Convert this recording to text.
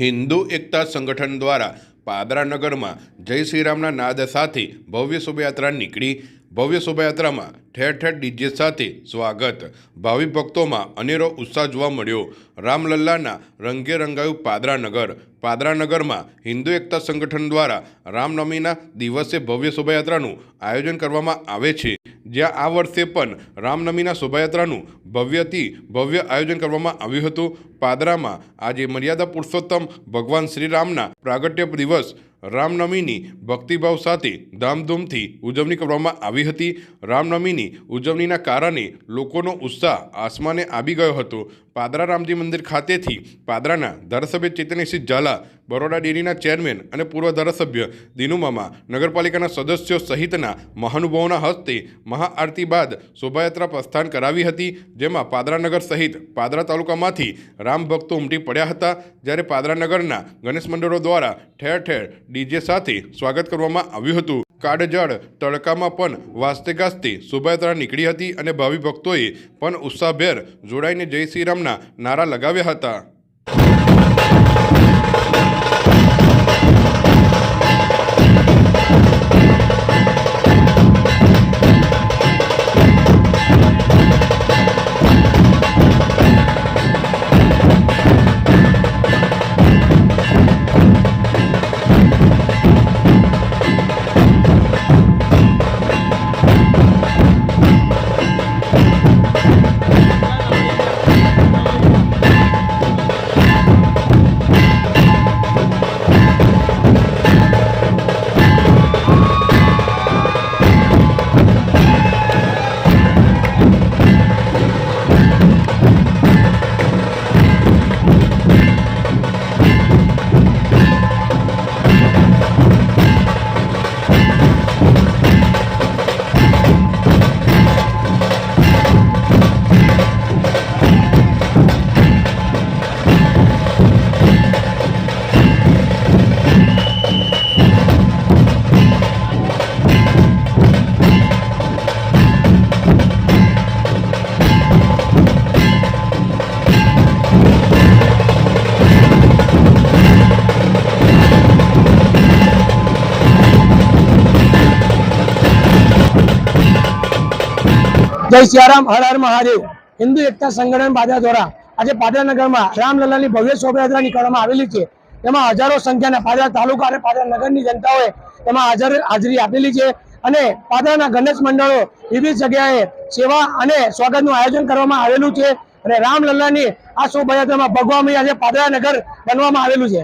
હિન્દુ એકતા સંગઠન દ્વારા પાદરા નગરમાં જય શ્રીરામના નાદ સાથે ભવ્ય શોભાયાત્રા નીકળી. ભવ્ય શોભાયાત્રામાં ઠેર ઠેર ડીજે સાથે સ્વાગત. ભાવિ ભક્તોમાં અનેરો ઉત્સાહ જોવા મળ્યો. રામલલ્લાના રંગે રંગાયું પાદરા નગર પાદરા નગરમાં હિન્દુ એકતા સંગઠન દ્વારા રામનવમીના દિવસે ભવ્ય શોભાયાત્રાનું આયોજન કરવામાં આવે છે. જ્યાં આ વર્ષે પણ રામનવમીના શોભાયાત્રાનું ભવ્યથી ભવ્ય આયોજન કરવામાં આવ્યું હતું. પાદરામાં આજે મર્યાદા પુરુષોત્તમ ભગવાન શ્રીરામના પ્રાગટ્ય દિવસ રામનવમીની ભક્તિભાવ સાથે ધામધૂમથી ઉજવણી કરવામાં આવી હતી. રામનવમીની ઉજવણીના કારણે લોકોનો ઉત્સાહ આસમાને આવી ગયો હતો. પાદરા રામજી મંદિર ખાતેથી પાદરાના ધારાસભ્ય ચેતનસિંહ ઝાલા, બરોડા ડેરીના ચેરમેન અને પૂર્વ ધારાસભ્ય દિનુમામા, નગરપાલિકાના સદસ્યો સહિતના મહાનુભાવોના હસ્તે મહાઆરતી બાદ શોભાયાત્રા પ્રસ્થાન કરાવી હતી, જેમાં પાદરા નગર સહિત પાદરા તાલુકામાંથી રામ ભક્તો ઉમટી પડ્યા હતા. જ્યારે પાદરા નગરના ગણેશ મંડળો દ્વારા ઠેર ઠેર ડીજે સાથે સ્વાગત કરવામાં આવ્યું હતું. કાળઝાળ તડકામાં પણ વાસ્તે ગાજતી શોભાયાત્રા નીકળી હતી અને ભાવિ ભક્તોએ પણ ઉત્સાહભેર જોડાઈને જય શ્રીરામના નારા લગાવ્યા હતા. જય સિયારામ, હર હર મહાદેવ. હિન્દુ એકતા સંગઠન પાદરા દ્વારા આજે પાદરા નગરમાં રામલલ્લાની ભવ્ય શોભાયાત્રા નીકળવામાં આવેલી છે. તેમાં હજારો સંખ્યાના પાદરા તાલુકા અને પાદરા જનતાઓએ તેમાં હાજર, હાજરી આપેલી છે અને પાદરાના ગણેશ મંડળો વિવિધ જગ્યાએ સેવા અને સ્વાગતનું આયોજન કરવામાં આવેલું છે અને રામલલ્લાની આ શોભાયાત્રામાં ભગવા આજે પાદરા બનવામાં આવેલું છે.